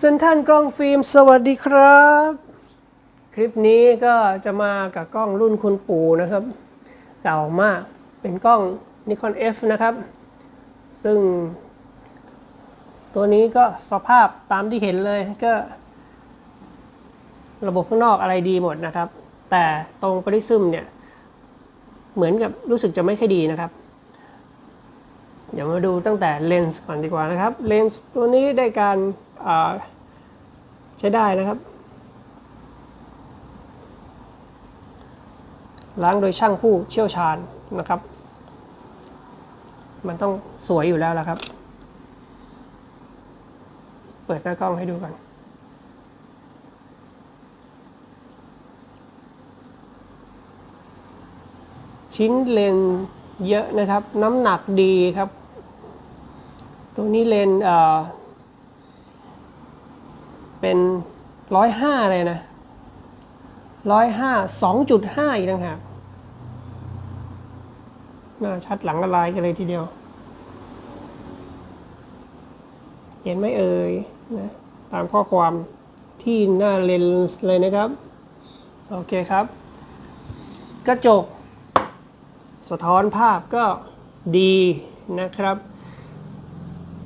เซนทันกล้องฟิล์มสวัสดีครับ คลิปนี้ก็จะมากับกล้องรุ่นคุณปู่นะครับ เก่ามากเป็นกล้อง Nikon F นะครับ ซึ่ง ตัวนี้ก็สภาพตามที่เห็นเลยก็ ระบบข้างนอกอะไรดีหมดนะครับ แต่ตรงปริซึมเนี่ย เหมือนกับรู้สึกจะไม่ค่อยดีนะครับ เดี๋ยวมาดูตั้งแต่เลนส์ก่อนดีกว่านะครับเลนส์ตัวนี้ได้การ ใช้ได้นะครับ ล้างโดยช่างผู้เชี่ยวชาญนะครับ มันต้องสวยอยู่แล้วละครับ เปิดหน้ากล้องให้ดูก่อนชิ้นเลนเยอะนะครับ น้ำหนักดีครับตรงนี้เลนเอ่อ เป็นร้อยห้าเลยนะร้อยห้าสองจุดห้าอีกต่างหากน้าชัดหลังละลายกันเลยทีเดียว เห็นไหมเอ่ยนะตามข้อความที่หน้าเลนส์เลยนะครับ โอเคครับ กระจก สะท้อนภาพก็ดีนะครับ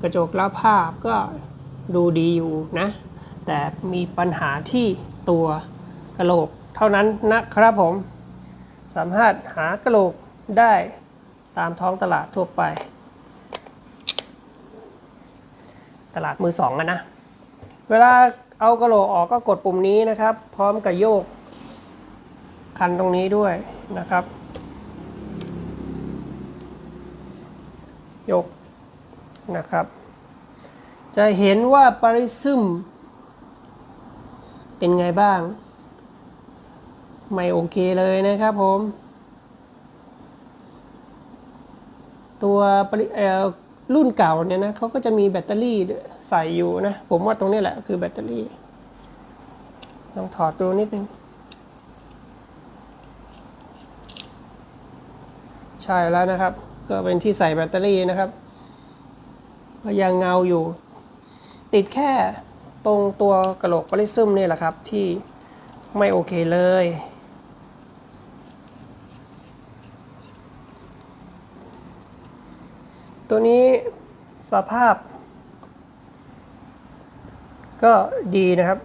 กระจกรับภาพก็ดูดีอยู่นะ แต่มีปัญหาที่ตัวกระโหลกเท่านั้นนะครับผม สามารถหากระโหลกได้ตามท้องตลาดทั่วไป ตลาดมือสองนะ เวลาเอากระโหลกออกก็กดปุ่มนี้นะครับ พร้อมกับโยก คันตรงนี้ด้วยนะครับ โยกนะครับ จะเห็นว่าปริซึม เป็นไงบ้าง ไม่โอเคเลยนะครับผม ตัวรุ่นเก่าเนี่ยนะเขาก็จะมีแบตเตอรี่ใส่อยู่นะ ผมว่าตรงนี้แหละคือแบตเตอรี่ ลองถอดดูนิดนึง ใช่แล้วนะครับ ก็เป็นที่ใส่แบตเตอรี่นะครับ ก็ยังเงาอยู่ ติดแค่ ตรงตัวกระโหลกปริซึมนี่แหละครับที่ไม่โอเคเลย ตัวนี้สภาพ ก็ดีนะครับ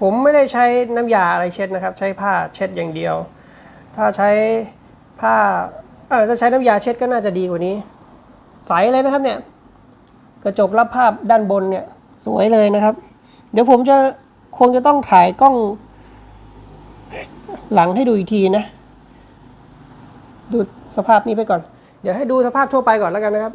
ผมไม่ได้ใช้น้ำยาอะไรเช็ดนะครับ ใช้ผ้าเช็ดอย่างเดียว ถ้าใช้ผ้าเออถ้าใช้น้ำยาเช็ดก็น่าจะดีกว่านี้ ใสเลยนะครับเนี่ย กระจกรับภาพด้านบนเนี่ย สวยเลยนะครับ เดี๋ยวผมจะคงจะต้องถ่ายกล้อง หลังให้ดูอีกทีนะ ดูสภาพนี้ไปก่อน เดี๋ยวให้ดูสภาพทั่วไปก่อนแล้วกันนะครับ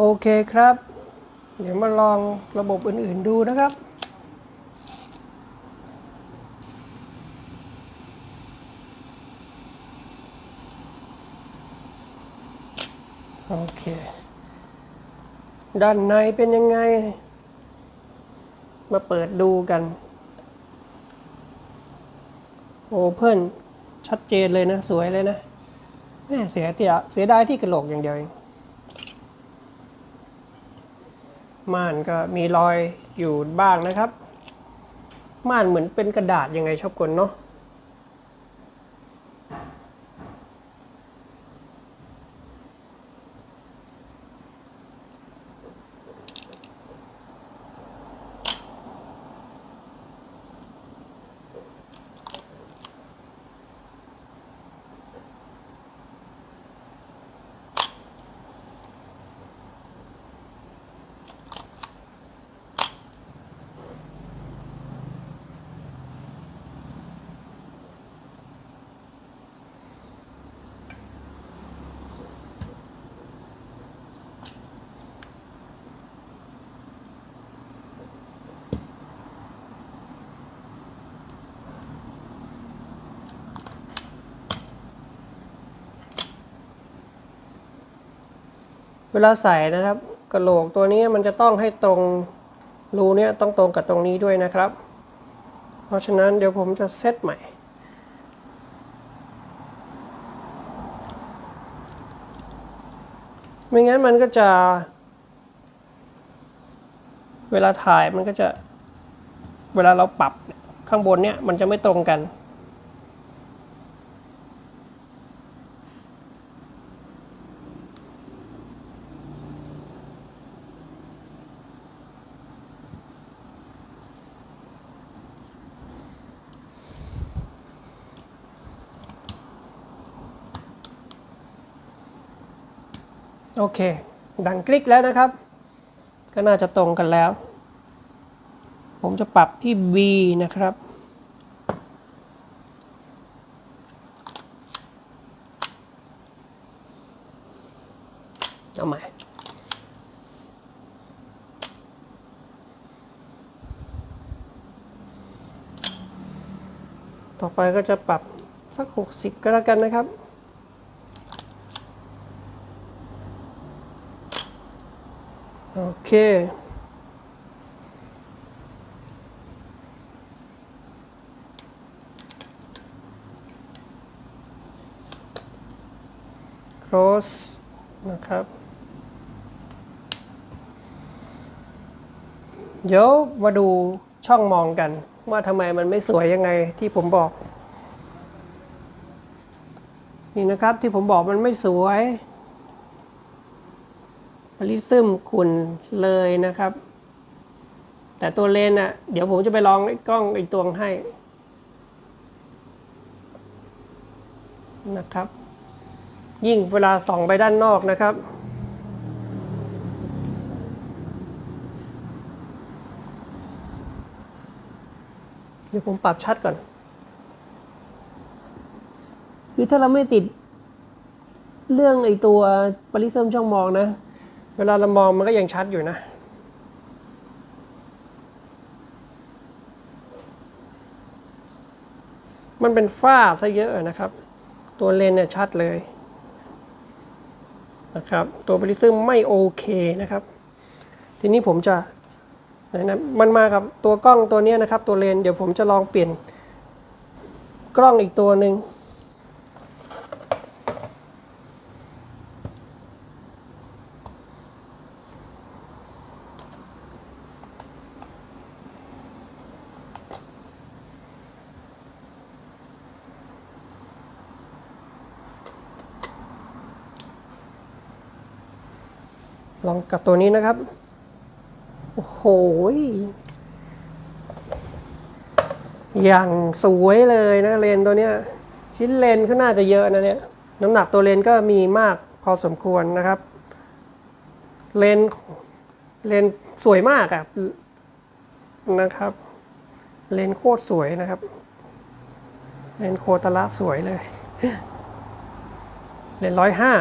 โอเคครับ เดี๋ยวมาลองระบบอื่นๆดูนะครับ โอเค ด้านในเป็นยังไง มาเปิดดูกัน โอเพ่นชัดเจนเลยนะ สวยเลยนะแม่เสียเตียเสียดายที่กระโหลกอย่างเดียวเอง ม่านก็มีรอยอยู่บ้างนะครับ ม่านเหมือนเป็นกระดาษยังไงชอบกลเนาะ วลาใส่นะครับกระโหลกตัวนี้มันจะต้องให้ตรงรูเนี้ยต้องตรงกับตรงนี้ด้วยนะครับ เพราะฉะนั้นเดี๋ยวผมจะเซตใหม่ ไม่งั้นมันก็จะ เวลาถ่ายมันก็จะ เวลาเราปรับข้างบนเนี้ยมันจะไม่ตรงกัน โอเค ดังคลิกแล้วนะครับ ก็น่าจะตรงกันแล้ว ผมจะปรับที่ B นะครับ เอาใหม่ต่อไปก็จะปรับสัก 60 ก็แล้วกันนะครับ โอ เค cross นะครับ เดี๋ยวมาดูช่องมองกัน ว่าทำไมมันไม่สวยยังไงที่ผมบอก นี่นะครับที่ผมบอกมันไม่สวย ลิซึมขุ่นเลยนะครับ แต่ตัวเลนอะเดี๋ยวผมจะไปลองไอ้กล้องอีกตัวให้นะครับ ยิ่งเวลาส่องไปด้านนอกนะครับเดี๋ยวผมปรับชัดก่อนคือถ้าเราไม่ติดเรื่องไอตัวปริซึมช่องมองนะ เวลาเรามองมันก็ยังชัดอยู่นะ มันเป็นฝ้าซะเยอะนะครับ ตัวเลนเนี่ยชัดเลยนะครับ ตัวปริซึมไม่โอเคนะครับ ทีนี้ผมจะนะมันมากับตัวกล้องตัวนี้นะครับ ตัวเลนเดี๋ยวผมจะลองเปลี่ยนกล้องอีกตัวหนึ่ง ลองกับตัวนี้นะครับ โอ้โห อย่างสวยเลยนะเลนตัวเนี้ย ชิ้นเลนก็น่าจะเยอะนะเนี่ยน้ำหนักตัวเลนก็มีมากพอสมควรนะครับ เลนเลนสวยมากอะนะครับ เลนโคตรสวยนะครับ เลนโคตรละสวยเลย เลนร้อยห้า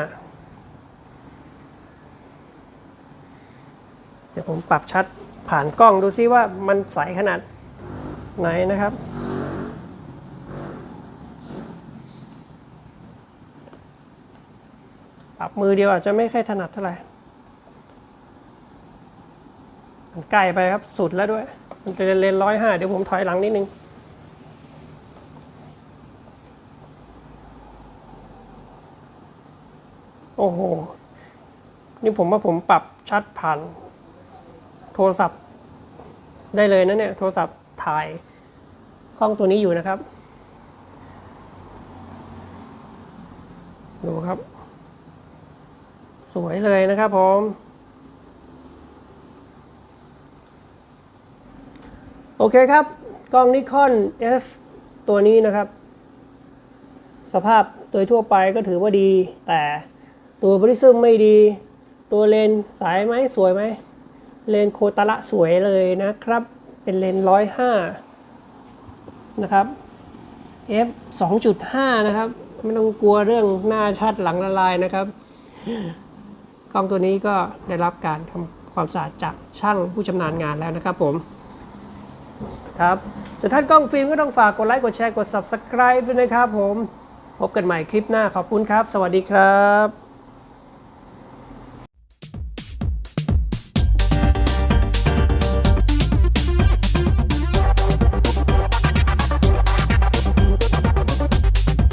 เดี๋ยวผมปรับชัดผ่านกล้องดูซิว่ามันใสขนาดไหนนะครับ ปรับมือเดียวอาจจะไม่ค่อยถนัดเท่าไหร่มันใกล้ไปครับสุดแล้วด้วย มันเลนร้อยห้าเดี๋ยวผมถอยหลังนิดนึงโอ้โห นี่ผมว่าผมปรับชัดผ่าน โทรศัพท์ได้เลยนะเนี่ย โทรศัพท์ถ่ายกล้องตัวนี้อยู่นะครับ ดูครับ สวยเลยนะครับผมโอเคครับ กล้องนิคอน F ตัวนี้นะครับ สภาพโดยทั่วไปก็ถือว่าดี แต่ตัวบริซึมไม่ดี ตัวเลนส์สายไหมสวยไหม เลนโคตาระสวยเลยนะครับ เป็นเลนร้อยห้านะครับ f 2.5 นะครับ ไม่ต้องกลัวเรื่องหน้าชัดหลังละลายนะครับกล้องตัวนี้ก็ได้รับการทำความสะอาดจากช่างผู้ชำนาญงานแล้วนะครับผมครับส่วนท่านกล้องฟิล์มก็ต้องฝากกดไลค์ กดแชร์ กด Subscribe ด้วยนะครับผม พบกันใหม่คลิปหน้าขอบคุณครับ สวัสดีครับ